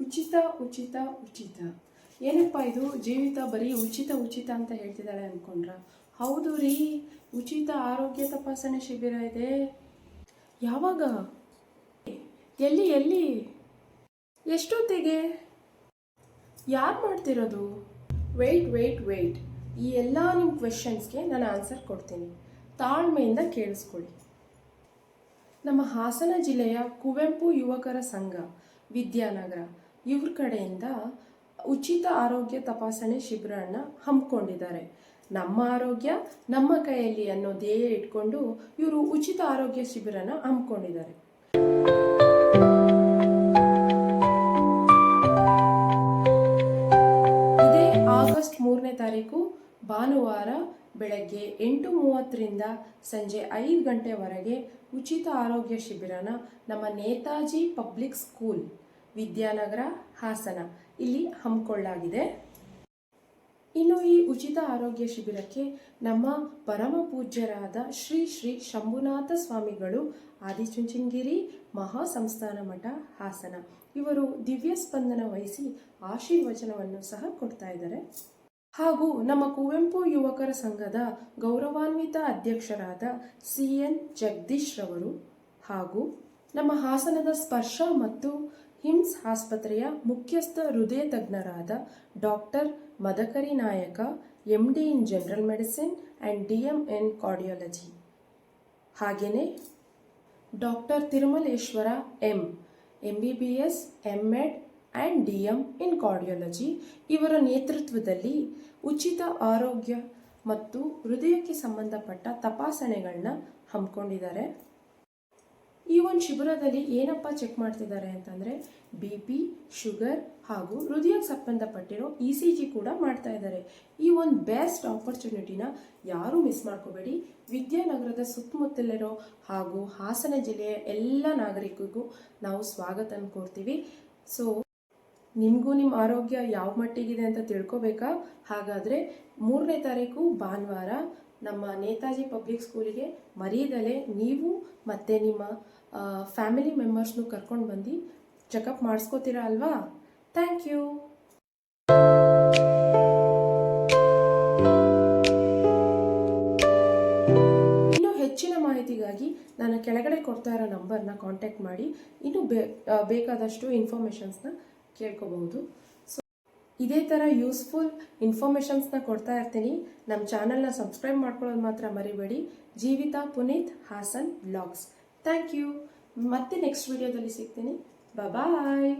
ಉಚಿತ ಉಚಿತ ಉಚಿತ. ಏನಪ್ಪ ಇದು? ಜೀವಿತ ಬರೀ ಉಚಿತ ಉಚಿತ ಅಂತ ಹೇಳ್ತಿದ್ದಾಳೆ ಅಂದ್ಕೊಂಡ್ರ ಹೌದು ರೀ, ಉಚಿತ ಆರೋಗ್ಯ ತಪಾಸಣೆ ಶಿಬಿರ ಇದೆ. ಯಾವಾಗ? ಎಲ್ಲಿ ಎಲ್ಲಿ? ಎಷ್ಟೊತ್ತಿಗೆ? ಯಾರು ಮಾಡ್ತಿರೋದು? ವೆಯ್ಟ್ ವೆಯ್ಟ್ ವೆಯ್ಟ್ ಈ ಎಲ್ಲ ನಿಮ್ಮ ಕ್ವೆಶನ್ಸ್ಗೆ ನಾನು ಆನ್ಸರ್ ಕೊಡ್ತೀನಿ. ತಾಳ್ಮೆಯಿಂದ ಕೇಳಿಸ್ಕೊಳ್ಳಿ. ನಮ್ಮ ಹಾಸನ ಜಿಲ್ಲೆಯ ಕುವೆಂಪು ಯುವಕರ ಸಂಘ, ವಿದ್ಯಾನಗರ. ಇವ್ರ ಕಡೆಯಿಂದ ಉಚಿತ ಆರೋಗ್ಯ ತಪಾಸಣೆ ಶಿಬಿರವನ್ನು ಹಮ್ಮಿಕೊಂಡಿದ್ದಾರೆ. ನಮ್ಮ ಆರೋಗ್ಯ, ನಮ್ಮ ಕೈಯಲ್ಲಿ ಅನ್ನೋ ಧ್ಯೇಯ ಇಟ್ಕೊಂಡು ಇವರು ಉಚಿತ ಆರೋಗ್ಯ ಶಿಬಿರನ ಹಮ್ಮಿಕೊಂಡಿದ್ದಾರೆ. ಇದೇ ಆಗಸ್ಟ್ ಮೂರನೇ ತಾರೀಕು, ಭಾನುವಾರ ಬೆಳಗ್ಗೆ ಎಂಟು ಮೂವತ್ತರಿಂದ ಸಂಜೆ ಐದು ಗಂಟೆವರೆಗೆ ಉಚಿತ ಆರೋಗ್ಯ ಶಿಬಿರನ ನಮ್ಮ ನೇತಾಜಿ ಪಬ್ಲಿಕ್ ಸ್ಕೂಲ್, ವಿದ್ಯಾನಗರ, ಹಾಸನ. ಇಲ್ಲಿ ಹಮ್ಮಿಕೊಳ್ಳಲಾಗಿದೆ. ಇನ್ನು ಈ ಉಚಿತ ಆರೋಗ್ಯ ಶಿಬಿರಕ್ಕೆ ನಮ್ಮ ಪರಮ ಪೂಜ್ಯರಾದ ಶ್ರೀ ಶ್ರೀ ಶಂಭುನಾಥ ಸ್ವಾಮಿಗಳು ಆದಿಚುಂಚನಗಿರಿ ಮಹಾ ಸಂಸ್ಥಾನ ಮಠ, ಹಾಸನ. ಇವರು ದಿವ್ಯ ಸ್ಪಂದನ ವಹಿಸಿ ಆಶೀರ್ವಚನವನ್ನು ಸಹ ಕೊಡ್ತಾ ಇದ್ದಾರೆ. ಹಾಗೂ ನಮ್ಮ ಕುವೆಂಪು ಯುವಕರ ಸಂಘದ ಗೌರವಾನ್ವಿತ ಅಧ್ಯಕ್ಷರಾದ ಸಿ ಎನ್ ಜಗದೀಶ್ ರವರು ಹಾಗೂ ನಮ್ಮ ಹಾಸನದ ಸ್ಪರ್ಶ ಮತ್ತು ಹಿಮ್ಸ್ ಆಸ್ಪತ್ರೆಯ ಮುಖ್ಯಸ್ಥ ಹೃದಯ ತಜ್ಞರಾದ doctor Madakari Nayaka M D in general medicine and D M in cardiology. ಹಾಗೆಯೇ doctor Tirumaleshwara M M B B S M D and D M in cardiology ಇವರ ನೇತೃತ್ವದಲ್ಲಿ ಉಚಿತ ಆರೋಗ್ಯ ಮತ್ತು ಹೃದಯಕ್ಕೆ ಸಂಬಂಧಪಟ್ಟ ತಪಾಸಣೆಗಳನ್ನ ಹಮ್ಮಿಕೊಂಡಿದ್ದಾರೆ. ಈ ಒಂದು ಶಿಬಿರದಲ್ಲಿ ಏನಪ್ಪ ಚೆಕ್ ಮಾಡ್ತಿದ್ದಾರೆ ಅಂತಂದರೆ ಬಿ ಪಿ ಶುಗರ್ ಹಾಗೂ ಹೃದಯಕ್ಕೆ ಸಂಬಂಧಪಟ್ಟಿರೋ ಇ ಸಿ ಜಿ ಕೂಡ ಮಾಡ್ತಾ ಇದ್ದಾರೆ. ಈ ಒಂದು ಬೆಸ್ಟ್ ಆಪರ್ಚುನಿಟಿನ ಯಾರೂ ಮಿಸ್ ಮಾಡ್ಕೋಬೇಡಿ. ವಿದ್ಯಾನಗರದ ಸುತ್ತಮುತ್ತಲಿರೋ ಹಾಗೂ ಹಾಸನ ಜಿಲ್ಲೆಯ ಎಲ್ಲ ನಾಗರಿಕರಿಗೂ ನಾವು ಸ್ವಾಗತ ಕೋರ್ತೀವಿ. ಸೊ ನಿಮಗೂ ನಿಮ್ಮ ಆರೋಗ್ಯ ಯಾವ ಮಟ್ಟಿಗಿದೆ ಅಂತ ತಿಳ್ಕೊಬೇಕಾ? ಹಾಗಾದರೆ ಮೂರನೇ ತಾರೀಕು ಭಾನುವಾರ ನಮ್ಮ ನೇತಾಜಿ ಪಬ್ಲಿಕ್ ಸ್ಕೂಲಿಗೆ ಮರೀದಲೆ ನೀವು ಮತ್ತು ನಿಮ್ಮ ಫ್ಯಾಮಿಲಿ ಮೆಂಬರ್ಸ್ನು ಕರ್ಕೊಂಡು ಬಂದು ಚೆಕಪ್ ಮಾಡಿಸ್ಕೋತೀರಾ ಅಲ್ವಾ? Thank you. ಹೆಚ್ಚಿನ ಮಾಹಿತಿಗಾಗಿ ನಾನು ಕೆಳಗಡೆ ಕೊಡ್ತಾ ಇರೋ ನಂಬರ್ನ ಕಾಂಟ್ಯಾಕ್ಟ್ ಮಾಡಿ. ಇನ್ನೂ ಬೇ ಬೇಕಾದಷ್ಟು ಇನ್ಫಾರ್ಮೇಷನ್ಸ್ನ ಕೇಳ್ಕೋಬಹುದು. ಸೊ ಇದೇ ಥರ ಯೂಸ್ಫುಲ್ ಇನ್ಫಾರ್ಮೇಷನ್ಸ್ನ ಕೊಡ್ತಾ ಇರ್ತೀನಿ. ನಮ್ಮ ಚಾನಲ್ನ ಸಬ್ಸ್ಕ್ರೈಬ್ ಮಾಡ್ಕೊಳ್ಳೋದು ಮಾತ್ರ ಮರಿಬೇಡಿ. Jeevitha Puneeth Hassan blogs thank you ಮತ್ತೆ ನೆಕ್ಸ್ಟ್ ವಿಡಿಯೋದಲ್ಲಿ ಸಿಗ್ತೀನಿ. ಬಾಯ್